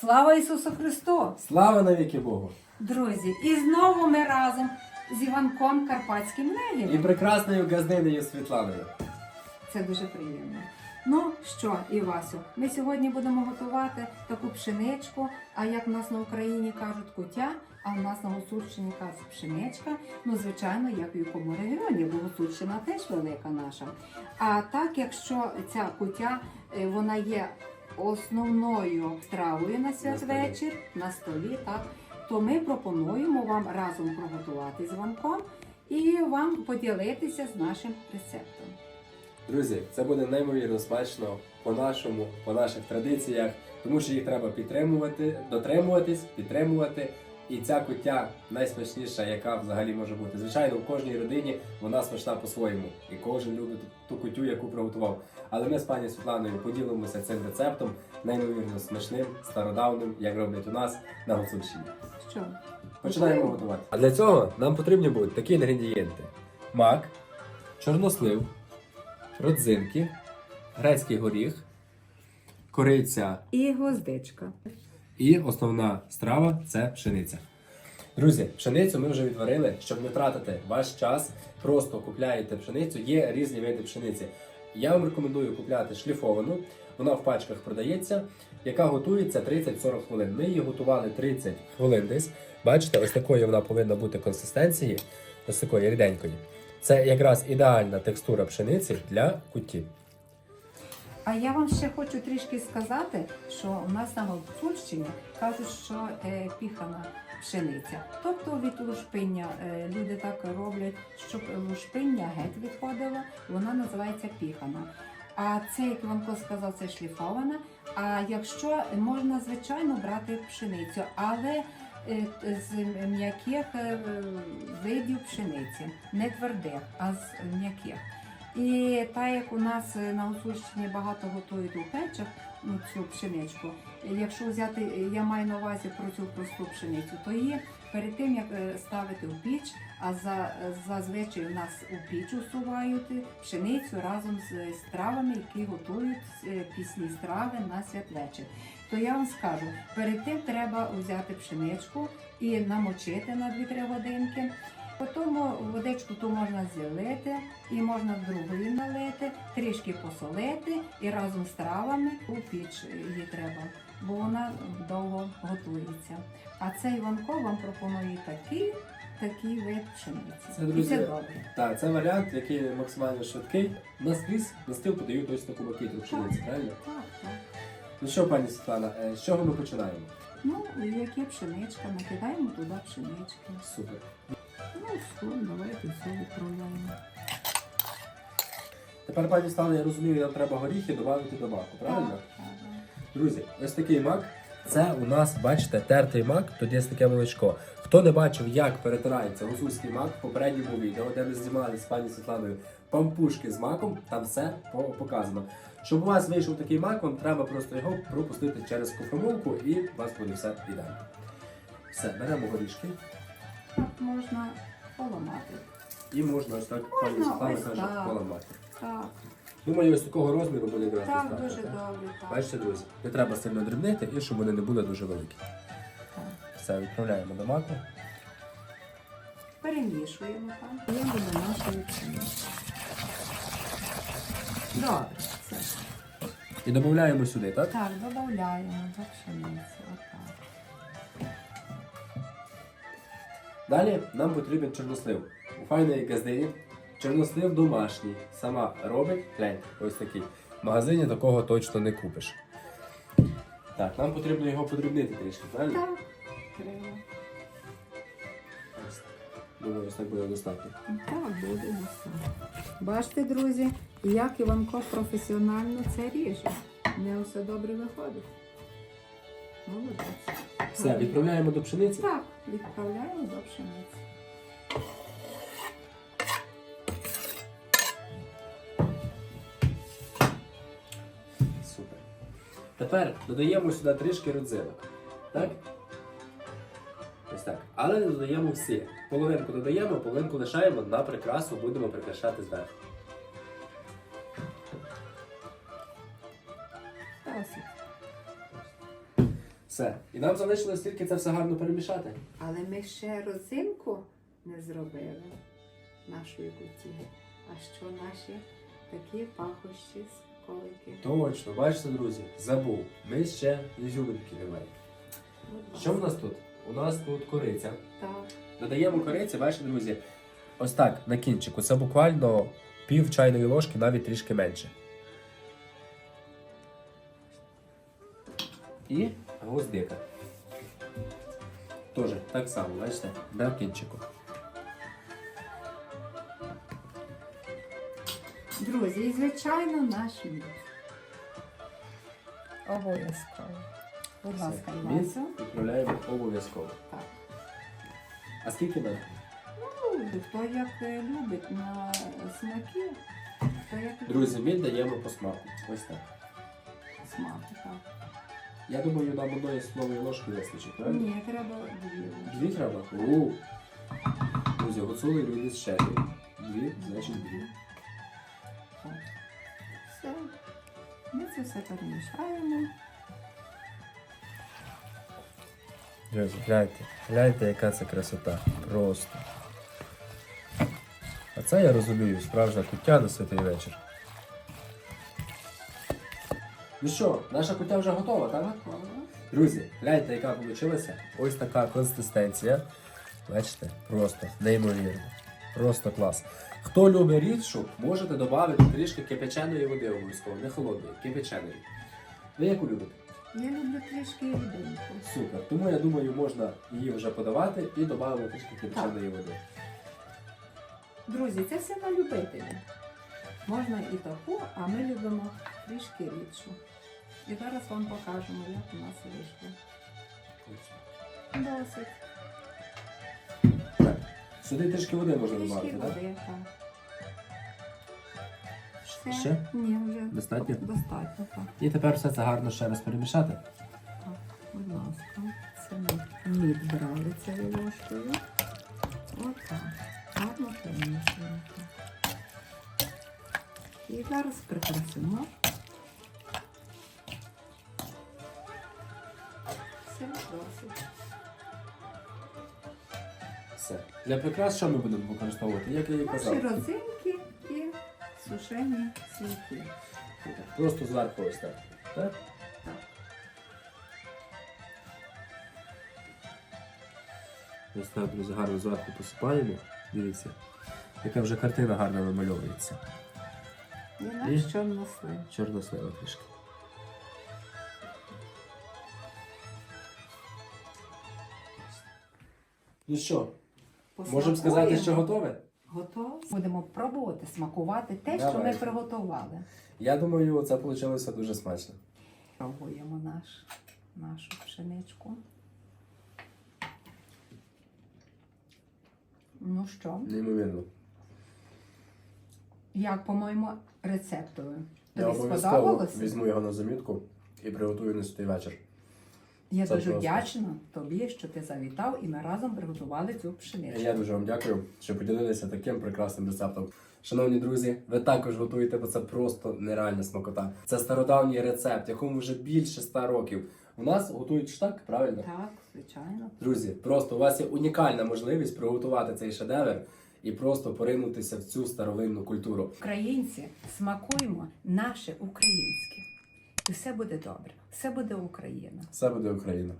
Слава Ісусу Христу! Слава навіки Богу! Друзі, і знову ми разом з Іванком Карпатським І прекрасною газдинею Світланою. Це дуже приємно. Ну що, Івасю, ми сьогодні будемо готувати таку пшеничку, а як в нас на Україні кажуть кутя, а в нас на Гуцульщині кажуть пшеничка. Ну, звичайно, як в якому регіоні, бо Гуцульщина теж велика наша. А так, якщо ця кутя, е, вона є основною стравою на святвечір, на столі, так, то ми пропонуємо вам разом приготувати з і вам поділитися з нашим рецептом. Друзі, це буде неймовірно смачно по-нашому, по наших традиціях, тому що їх треба підтримувати, дотримуватись, підтримувати. І ця куття найсмачніша, яка взагалі може бути. Звичайно, у кожній родині вона смачна по-своєму, і кожен любить ту кутю, яку приготував. Але ми з пані Світланою поділимося цим рецептом, неймовірно смачним, стародавним, як роблять у нас на Гуцульщині. Що? Починаємо готувати. А для цього нам потрібні будуть такі інгредієнти: мак, чорнослив, родзинки, грецький горіх, кориця І гвоздичка. і основна страва це пшениця. Друзі, пшеницю ми вже відварили, щоб не втратити ваш час. Просто купляєте пшеницю, є різні види пшениці. Я вам рекомендую купляти шліфовану, вона в пачках продається, яка готується 30-40 хвилин. Ми її готували 30 хвилин десь. Бачите, ось такої вона повинна бути консистенції, ось такої ріденької. Це якраз ідеальна текстура пшениці для куті. А я вам ще хочу трішки сказати, що у нас на Гуцульщині кажуть, що е, піхана пшениця. Тобто від лушпиння е, люди так роблять, щоб лушпиння геть відходило, вона називається піхана. А це, як Іванко сказав, це шліфована. А якщо можна, звичайно, брати пшеницю, але е, з м'яких е, видів пшениці, не твердих, а з м'яких. І так як у нас е, на Гуцульщині багато готують у печах ну, цю пшеничку, якщо взяти, е, я маю на увазі про цю просту пшеницю, то її перед тим як е, ставити в піч, а за, зазвичай у нас у піч усувають пшеницю разом з стравами, які готують пісні страви на святвечір. То я вам скажу, перед тим треба взяти пшеничку і намочити на 2-3 годинки. Потім водичку ту можна зілити і можна другою налити, трішки посолити і разом з травами у піч її треба, бо вона довго готується. А цей Іванко вам пропонує такий, такий вид пшениці. Це, і це добре. Так, це варіант, який максимально швидкий. Наскрізь на стіл подають ось таку макітру пшениці, правильно? Так, так. Ну що, пані Світлана, е, з чого ми починаємо? Ну, які пшеничка, накидаємо туди пшенички. Супер. Ну, все, давайте все відправляємо. Тепер, пані Світлана, я розумію, нам треба горіхи додати до маку, правильно? Друзі, ось такий мак. Це у нас, бачите, тертий мак, тут є таке молочко. Хто не бачив, як перетирається гусульський мак в попередньому відео, де ми знімали з пані Світланою пампушки з маком, там все показано. Щоб у вас вийшов такий мак, вам треба просто його пропустити через кофемолку і у вас буде все ідеально. Все, беремо горішки Так, можна поламати. і можна ось так, пані Можна Світлана ось каже, так. поламати. Так, Думаю, ось такого розміру буде якраз так, достатньо, дуже так? добре. Так. Бачите, друзі, не треба сильно дрібнити і щоб вони не були дуже великі. Все, відправляємо до маку. Перемішуємо там. Я буду нашої. Добре, все. І додаємо сюди, так? Так, додаємо до пшениці. Отак. Далі нам потрібен чорнослив. У файної газдині чорнослив домашній. Сама робить, гляньте, ось такий. В магазині такого точно не купиш. Так, нам потрібно його подрібнити трішки, правильно? Так. Думаю, ось так буде достатньо. Так, буде все. Бачите, друзі, як Іванко професіонально це ріже. Не все добре виходить. Молодець. Все, відправляємо до пшениці. Так, відправляємо до пшениці. Тепер додаємо сюди трішки родзинок. Так? Ось так. Але не додаємо всі. Половинку додаємо, половинку лишаємо на прикрасу, будемо прикрашати зверху. Все. І нам залишилось тільки це все гарно перемішати. Але ми ще розинку не зробили нашої куті. А що наші такі пахощі смаколики? Точно, бачите, друзі, забув. Ми ще ізюминки немає. Будь Що в нас тут? У нас тут кориця. Так. Додаємо кориці, бачите, друзі. Ось так, на кінчику. Це буквально пів чайної ложки, навіть трішки менше. І гвоздика. Тоже так само, бачите, на кінчику. Друзі, і звичайно наш мід. Обов'язково. Будь Все. ласка, Мід Івасю. відправляємо обов'язково. Так. А скільки нам? Ну, хто як е, любить на смаки, хто як Друзі, мід даємо по смаку. Ось так. смак. Так. Я думаю, нам одної столової ложки вистачить, правильно? Ні, треба дві. Дві треба? У. Друзі, гуцули люди ще дві. Дві, значить дві. Все. Ми це все перемішаємо. Друзі, гляньте, гляньте, яка це красота. Просто. А це я розумію, справжня куття на святий вечір. Ну що, наша куття вже готова, так? Друзі, гляньте, яка вийшла. Ось така консистенція. Бачите, просто неймовірно. Просто клас. Хто любить рідшу, можете додати трішки кипяченої води обов'язково, не холодної, кипяченої. Ви яку любите? Я люблю трішки ріденьку. Супер. Тому я думаю, можна її вже подавати і додамо трішки кипяченої води. Друзі, це все на любителя. Можна і таку, а ми любимо трішки рідшу. І зараз вам покажемо, як у нас вийшло. Досить. Сюди трішки води можна Трішки додати, так? води, так. Все? Ще? Ні, вже Достатньо? Достатньо, так. І тепер все це гарно ще раз перемішати. Так, Будь ласка, це ми мід брали цією ложкою. Отак. Гарно перемішуємо. І зараз прикрасимо. Для прикрас що ми будемо використовувати? Як я і Наші казав. родзинки і сушені світлі. Просто зверху ось так. Так? Так. Ось так, друзі, гарно зверху посипаємо. Дивіться, яка вже картина гарно вимальовується. І наш чорнослив. Чорнослива трішки. Ну що, можемо сказати, що готове? Готово. Будемо пробувати смакувати те, що ми приготували. Я думаю, це вийшло дуже смачно. Пробуємо наш, нашу пшеничку. Ну що, Неймовірно. як по моєму рецепту? Я Тобі обов'язково сподобалося? візьму його на замітку і приготую на святий вечір. Я Це дуже просто. вдячна тобі, що ти завітав і ми разом приготували цю пшеничку. Я дуже вам дякую, що поділилися таким прекрасним рецептом. Шановні друзі, ви також готуєте, бо це просто нереальна смакота. Це стародавній рецепт, якому вже більше ста років. У нас готують ж так, правильно? Так, звичайно. Друзі, просто у вас є унікальна можливість приготувати цей шедевр і просто поринутися в цю старовинну культуру. Українці смакуємо наше українське. І все буде добре. Все буде Україна. Все буде Україна.